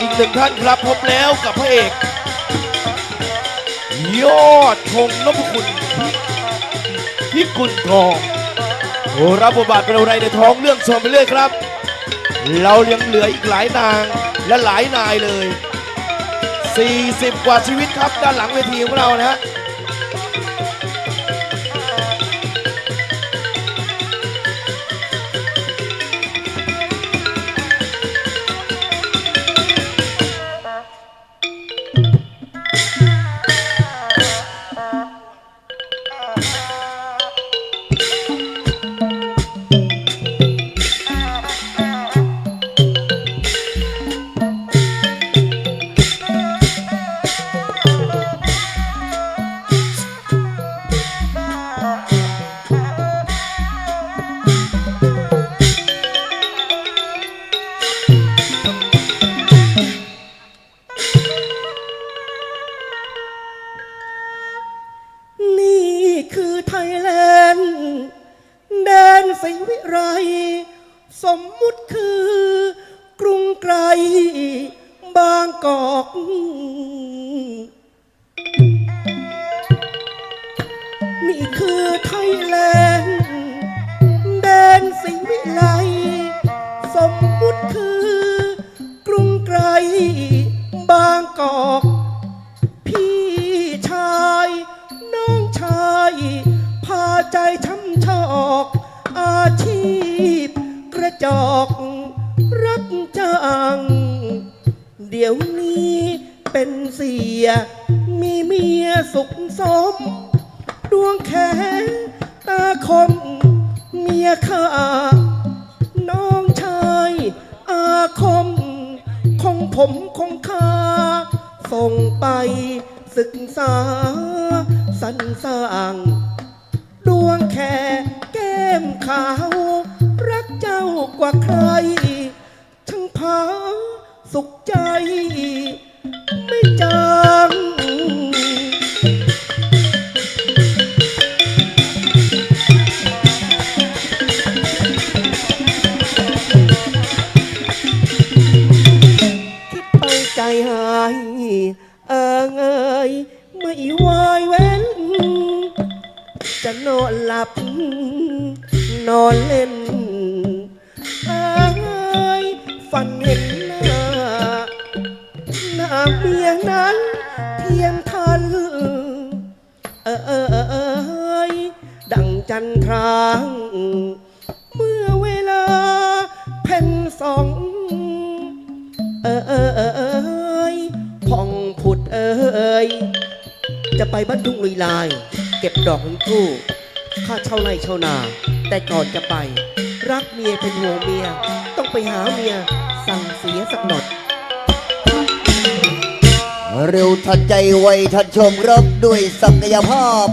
อีกหนึ่งท่านครับพบแล้วกับพระเอก ยอดธงนพคุณพิกุลทองโอ้รับบทบาทเป็นอะไรในท้องเรื่องชมไปเรื่อยครับ เรายังเหลืออีกหลายนางและหลายนายเลย 40 กว่าชีวิตครับด้านหลังเวทีของเรานะฮะ ดนสิวิไร สมมุติคือกรุงไกรบางกอกนี่คือไทยแลนด์แดนสิวิไล สมมุติคือ กระจอกรับจ้างเดี๋ยวนี้เป็นเสีย มีเมียสุขสม ดวงแขนตาคม เมียข้า น้องชายอาคม ของผมของข้า ส่งไปศึกษา สรรสร้าง ดวงแค่ มขาว รักเจ้ากว่าใครช่างพาสุขใจ ไม่จางคิดไปใจหาย เอิงเอยไม่วายเว้น จะนอนหลับ นอนเล่นเอิงเอยฝันเห็นหน้าหน้าเมียนั้นเทียมทันเออเออเออเอยดังจันทรางเมื่อเวลาเพ่นสองเออเออเออเอยผ่องผุดเอยจะไปบ้านทุ่งลุยลาย เก็บดอกของคู่ข้าเช่าไร่เช่านา แต่ก่อนจะไป รักเมียเป็นห่วงเมีย ต้องไปหาเมียสั่งเสียสักหนดเร็วทันใจไวทันชมรบด้วยศักยภาพ